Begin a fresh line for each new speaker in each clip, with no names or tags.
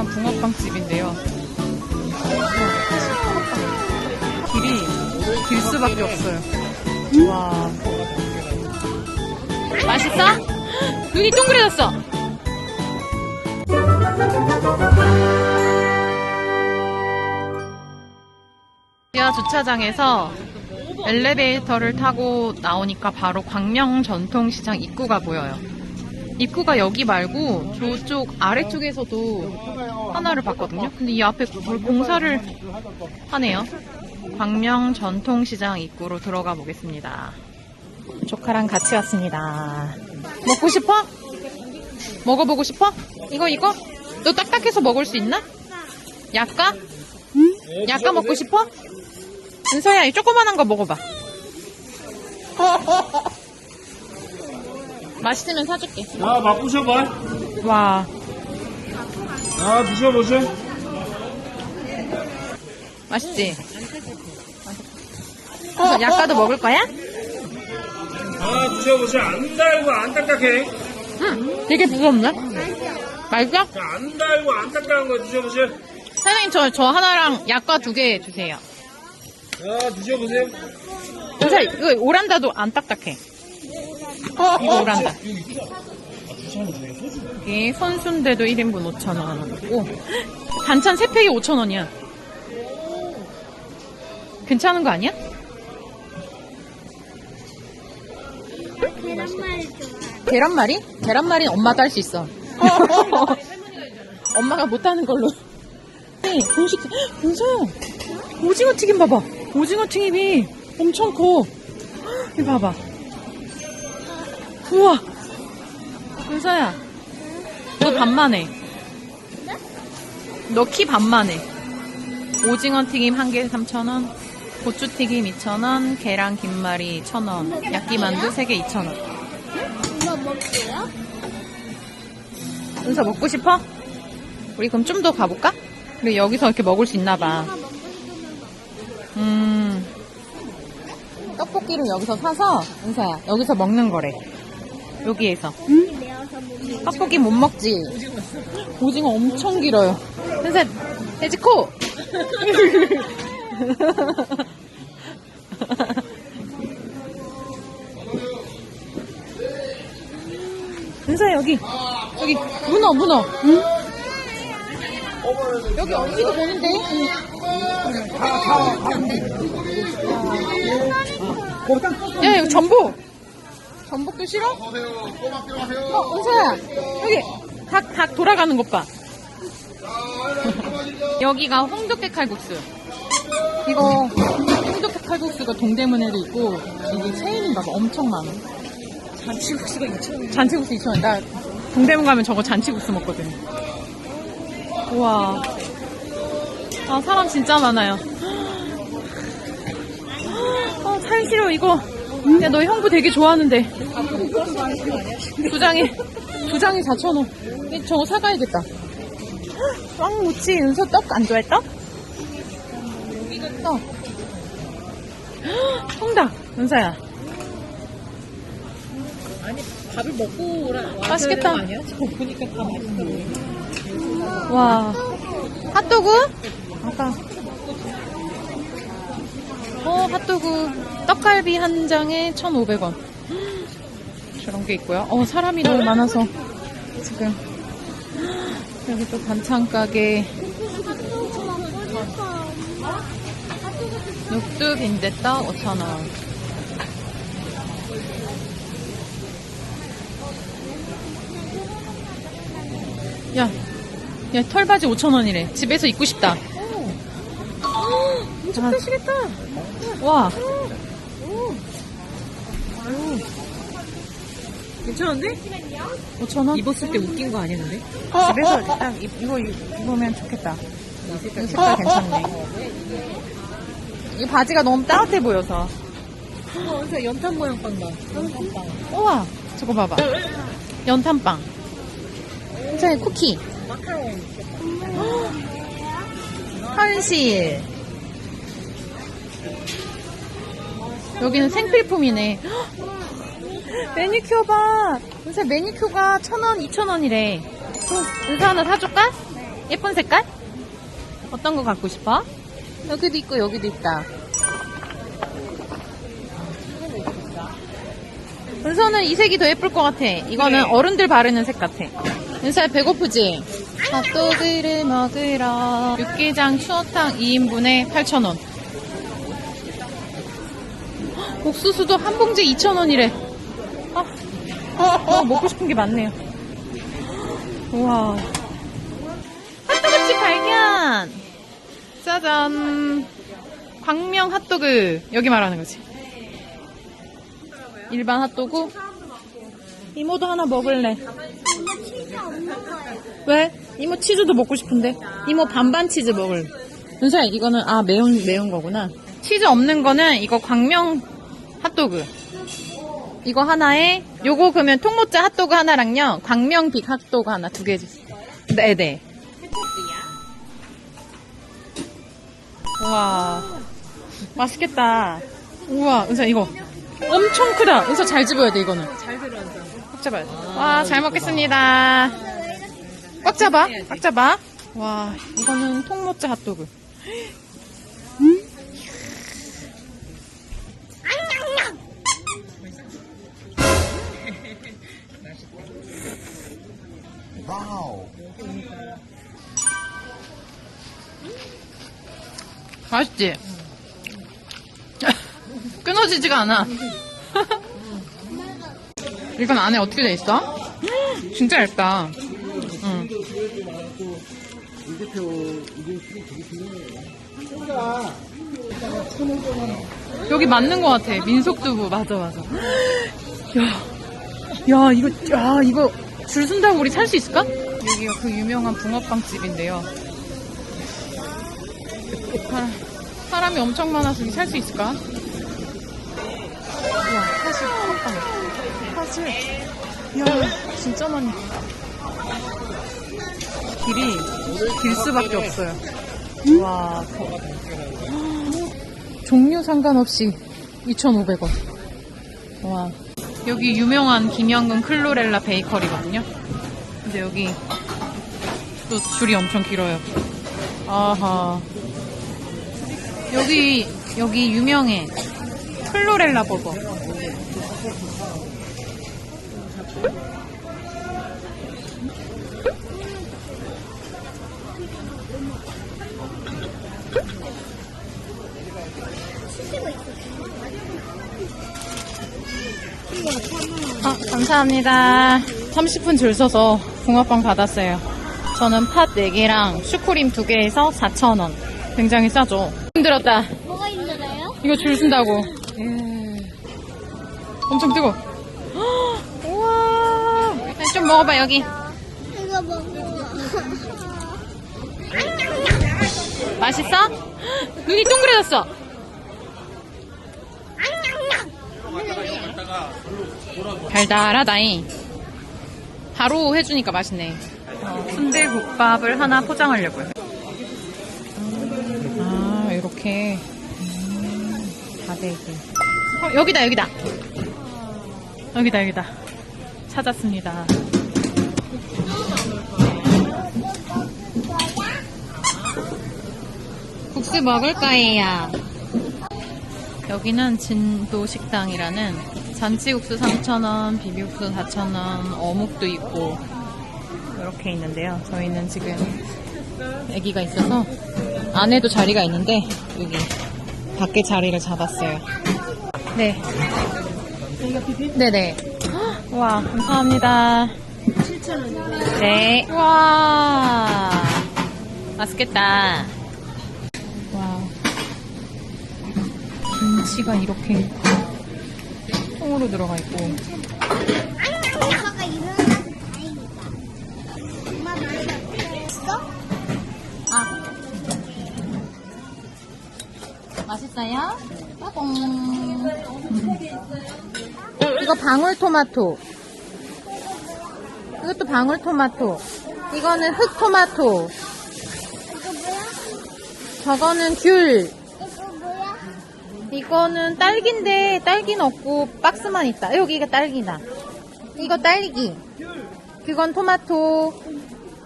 유명한 붕어빵 집인데요. 길이 길 수밖에 없어요. 와. 맛있어? 눈이 동그래졌어. 지하 주차장에서 엘리베이터를 타고 나오니까 바로 광명 전통시장 입구가 보여요. 입구가 여기 말고 저쪽 아래쪽에서도 하나를 봤거든요. 근데 이 앞에 뭘 공사를 하네요. 광명 전통시장 입구로 들어가 보겠습니다. 조카랑 같이 왔습니다. 먹고 싶어? 먹어보고 싶어? 이거 이거? 너 딱딱해서 먹을 수 있나? 약까? 약까 먹고 싶어? 은서야 이 조그만한 거 먹어봐. 맛있으면 사줄게.
야, 맛보셔봐.
와,
아, 드셔보세요.
맛있지? 그래서 약과도 먹을 거야?
아, 드셔보세요. 안 달고 안 딱딱해.
응, 되게 부드럽네. 맛있어?
자, 안 달고 안 딱딱한 거 드셔보세요.
사장님 저, 저 하나랑 약과 두 개 주세요.
자, 드셔보세요.
은서 이거 오란다도 안 딱딱해. 이거 오란다. 이게 손순대도 1인분 5,000원. 오, 반찬 3팩이 5,000원이야. 괜찮은 거 아니야?
계란말 좋아.
계란말이? 계란말이는 엄마도 할 수 있어. 엄마가 못하는 걸로. 네, 음식, 은서야. 오징어 튀김 봐봐. 오징어 튀김이 엄청 커. 이거 봐봐. 우와. 은서야. 너 반만 해. 너 키 반만 해. 오징어 튀김 한개 3,000원. 고추 튀김 2,000원. 계란 김말이 1,000원. 야끼만두 3개 2,000원.
이거 먹게요?
은서 먹고 싶어? 우리 그럼 좀 더 가볼까? 그래 여기서 이렇게 먹을 수 있나 봐. 음. 떡볶이를 여기서 사서 은서야 여기서 먹는 거래. 여기에서.
먹어.
떡볶이 못 먹지. 오징어 엄청 길어요. 은서 돼지 코. 은서 여기 여기 문어 문어. 응? 여기 언니도 보는데. 야 이거 전복. 전복도 싫어? 어, 은서야, 여기 닭, 닭 돌아가는 것 봐. 여기가 홍두깨 칼국수. 이거 홍두깨 칼국수가 동대문에도 있고 이게 체인인가 봐. 엄청 많아. 잔치국수가 2,000원. 잔치국수 2,000원. 나 동대문 가면 저거 잔치국수 먹거든. 우와. 아, 사람 진짜 많아요. 어, 살 싫어, 이거. 야, 너 형부 되게 좋아하는데. 두 장에, 두 장에 4,000원. 근데 저거 사가야겠다. 빵 무치, 은서 떡 안 좋아해, 떡? 떡. 통닭, 은서야.
밥을 먹고 오라.
맛있겠다.
아니야? 저 보니까 다 맛있어.
와. 핫도그? 아까. 어, 핫도그. 떡갈비 한 장에 1,500원. 저런 게 있고요. 어, 사람이 너무 많아서. 지금. 여기 또 반찬 가게. 육두 빈대떡 5,000원. 야, 야, 털바지 5,000원이래. 집에서 입고 싶다. 엄청 크시겠다. 와,
괜찮은데?
5,000원?
입었을 때 웃긴 거 아니야, 근데?
집에서 딱 입, 이거 입- 입으면 좋겠다. 이 색깔 괜찮네. 이 바지가 너무 따뜻해 보여서.
어, 그래서 연탄 모양 빵 봐. 연탄 빵.
우와, 저거 봐봐. 연탄빵. 제 쿠키.
마카롱.
현실. 여기는 생필품이네. 헉! 매니큐어 봐. 요새 매니큐어가 1,000원, 2,000원이래. 은사 하나 사줄까? 예쁜 색깔? 어떤 거 갖고 싶어? 여기도 있고 여기도 있다. 은서는 이 색이 더 예쁠 것 같아. 이거는 어른들 바르는 색 같아. 은서야 배고프지? 핫도그를 먹으러 육개장 추어탕 2인분에 8,000원. 옥수수도 한 봉지에 2,000원이래. 아, 어, 먹고 싶은 게 많네요. 우와. 핫도그집 발견! 짜잔. 광명 핫도그. 여기 말하는 거지. 일반 핫도그? 이모도 하나 먹을래. 왜? 이모 치즈도 먹고 싶은데. 이모 반반 치즈 먹을. 은서야, 이거는, 아, 매운, 매운 거구나. 치즈 없는 거는 이거 광명 핫도그. 이거 하나에, 요거 그러면 통모짜 핫도그 하나랑요, 광명 빅 핫도그 하나 두 개 주세요. 네 네. 우와. 맛있겠다. 우와, 은서 이거. 엄청 크다. 은서 잘 집어야 돼, 이거는. 잘 돼. 꽉 잡아야 돼. 와, 잘 먹겠습니다. 꽉 잡아. 꽉 잡아. 와, 이거는 통모짜 핫도그. 맛있지? 끊어지지가 않아. 이건 안에 어떻게 돼 있어? 진짜 얇다. 응. 여기 맞는 것 같아. 민속두부. 맞아, 맞아. 야, 야, 이거, 야, 이거 줄 쓴다고 우리 살 수 있을까? 여기가 그 유명한 붕어빵 집인데요. 아, 사람이 엄청 많아서 살 수 있을까? 우와, 사실 붕어빵. 사실. 이야, 진짜 많이. 길이 길 수밖에 없어요. 와, 더. 종류 상관없이 2,500원. 와. 여기 유명한 김영근 클로렐라 베이커리거든요. 근데 여기 또 줄이 엄청 길어요. 아하. 여기, 여기 유명해. 클로렐라 버거. 아, 감사합니다. 30분 줄 서서 붕어빵 받았어요. 저는 팥 4개랑 슈크림 2개에서 4,000원. 굉장히 싸죠. 힘들었다.
뭐가 힘들어요?
이거 줄 쓴다고. 엄청 뜨거. 우와. 좀 먹어봐, 여기.
이거 먹고.
맛있어? 눈이 동그래졌어. 달달하다잉. 바로 해주니까 맛있네. 어, 순대국밥을 하나 포장하려고요. 아, 이렇게. 음, 다대기. 어, 여기다, 여기다. 여기다, 여기다. 찾았습니다. 국수 먹을 거예요. 여기는 진도 식당이라는 잔치국수 3,000원, 비비국수 4,000원, 어묵도 있고 이렇게 있는데요. 저희는 지금 아기가 있어서 안에도 자리가 있는데 여기 밖에 자리를 잡았어요. 네. 네네. 헉, 와 감사합니다. 7,000원. 네. 와 맛있겠다. 와. 김치가 이렇게 통으로 들어가 있고.
엄마가 일어나서 다행이다. 엄마 많이 먹었어?
아. 맛있어요? 빠봉. 이거 방울토마토. 이것도 방울토마토. 이거는 흑토마토. 저거는 귤.
이거?
이거는 딸기인데 딸기는 없고 박스만 있다. 여기가 딸기다. 이거 딸기. 그건 토마토.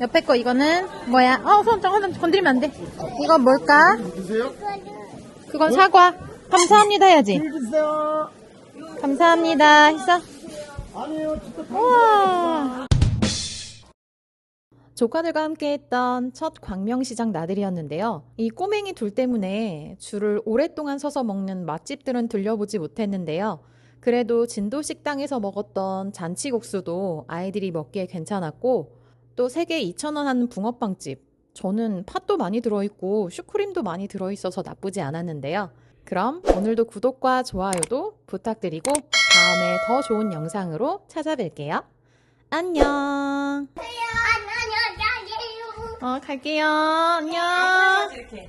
옆에 거 이거는 뭐야? 어, 손, 손 건드리면 안 돼. 이건 뭘까? 그건 사과. 감사합니다 해야지.
주세요.
감사합니다 했어?
아니요, 진짜
우와. 조카들과 함께 했던 첫 광명시장 나들이였는데요. 이 꼬맹이 둘 때문에 줄을 오랫동안 서서 먹는 맛집들은 들려보지 못했는데요. 그래도 진도 식당에서 먹었던 잔치국수도 아이들이 먹기에 괜찮았고 또 3개 2,000원 하는 붕어빵집. 저는 팥도 많이 들어있고 슈크림도 많이 들어있어서 나쁘지 않았는데요. 그럼 오늘도 구독과 좋아요도 부탁드리고 다음에 더 좋은 영상으로 찾아뵐게요. 안녕. 어, 갈게요. 안녕.
이렇게.